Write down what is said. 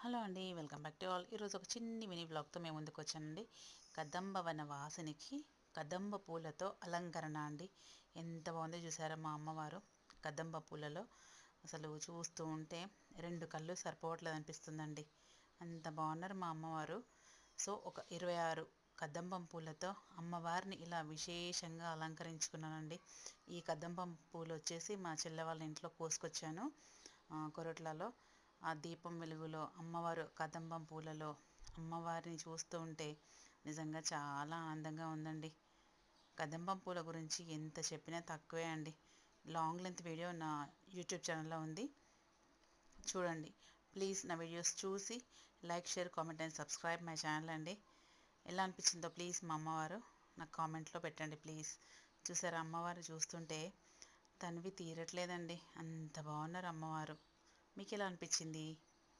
Hello అండి welcome back to all. ఈరోజు ఒక చిన్ని మినీ బ్లాగ్తో మేము ముందుకు వచ్చానండి. కదంబ వన వాసనికి కదంబ పూలతో అలంకరణ అండి. ఎంత బాగుందో చూసారా మా అమ్మవారు కదంబ పూలలో. అసలు చూస్తూ ఉంటే రెండు కళ్ళు సరిపోవట్లేదు అనిపిస్తుందండి. అంత బాగున్నారు మా అమ్మవారు. సో ఒక ఇరవై ఆరు కదంబం పూలతో అమ్మవారిని ఇలా విశేషంగా అలంకరించుకున్నానండి. ఈ కదంబం పూలు వచ్చేసి మా చెల్లె వాళ్ళ ఇంట్లో కోసుకొచ్చాను కొరట్లలో. ఆ దీపం వెలుగులో అమ్మవారు కదంబం పూలలో అమ్మవారిని చూస్తూ ఉంటే నిజంగా చాలా ఆనందంగా ఉందండి. కదంబం పూల గురించి ఎంత చెప్పినా తక్కువే అండి. లాంగ్ లెంత్ వీడియో నా యూట్యూబ్ ఛానల్లో ఉంది. చూడండి. ప్లీజ్ నా వీడియోస్ చూసి like share comment and subscribe my channel అండి. ఎలా అనిపించిందో ప్లీజ్ మా అమ్మవారు నాకు కామెంట్లో పెట్టండి ప్లీజ్. చూసారా? అమ్మవారు చూస్తుంటే తనివి తీరట్లేదండి. అంత బాగున్నారు అమ్మవారు. మీకు ఎలా అనిపించింది?